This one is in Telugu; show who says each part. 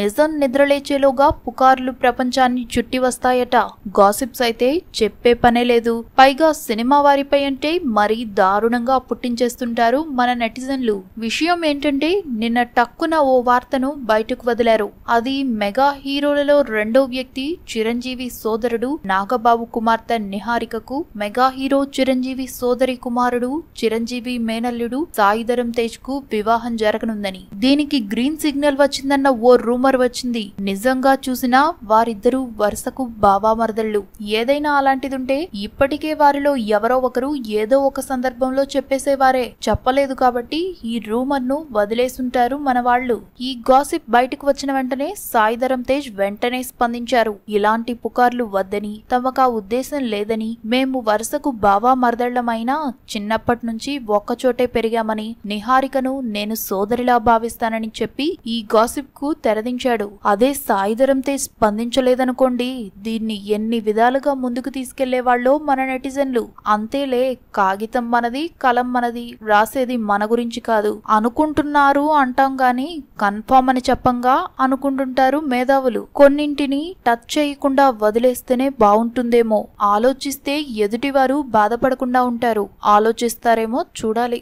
Speaker 1: నిజం నిద్రలేచేలోగా పుకార్లు ప్రపంచాన్ని చుట్టి వస్తాయట. గాసిప్స్ అయితే చెప్పే పనే లేదు. పైగా సినిమా వారిపై అంటే మరీ దారుణంగా పుట్టించేస్తుంటారు మన నెటిజన్లు. విషయం ఏంటంటే నిన్న టక్కున ఓ వార్తను బయటకు వదిలారు. అది మెగా హీరోలలో రెండో వ్యక్తి చిరంజీవి సోదరుడు నాగబాబు కుమార్తె నిహారికకు మెగా హీరో చిరంజీవి సోదరి కుమారుడు చిరంజీవి మేనల్లుడు సాయిధరం తేజ్కు వివాహం జరగనుందని. దీనికి గ్రీన్ సిగ్నల్ వచ్చిందన్న ఓ రూమర్ వచ్చింది. నిజంగా చూసినా వారిద్దరూ వరుసకు బావామరదళ్ళు ఏదైనా అలాంటిదుంటే ఇప్పటికే వారిలో ఎవరో ఒకరు ఏదో ఒక సందర్భంలో చెప్పేసేవారే. చెప్పలేదు కాబట్టి ఈ రూమర్ను వదిలేసుంటారు మన వాళ్ళు ఈ గాసిప్ బయటకు వచ్చిన వెంటనే సాయిధరం తేజ్ వెంటనే స్పందించారు. ఇలాంటి పుకార్లు వద్దని తమకు ఆ ఉద్దేశం లేదని మేము వరుసకు బావా మరదళ్ళమైనా చిన్నప్పటి నుంచి ఒక్కచోటే పెరిగామని నిహారికను నేను సోదరిలా భావిస్తానని చెప్పి ఈ గాసిప్కు తెరదించాడు అదే సాయిధరం తేజ్ స్పందించలేదనుకోండి. దీన్ని ఎన్ని విధాలుగా ముందుకు తీసుకెళ్ళేవాళ్ళో మన నెటిజన్లు. అంతేలే కాగితం మనది కలం మనది రాసేది మన గురించి కాదు. అనుకుంటున్నారు అంటాం గాని కన్ఫామ్ అని చెప్పంగా అనుకుంటుంటారు మేధావులు. కొన్నింటిని టచ్ చేయకుండా వదిలేస్తేనే బాగుంటుందేమో ఆలోచిస్తే ఎదుటివారు బాధపడకుండా ఉంటారు. ఆలోచిస్తారేమో చూడాలి.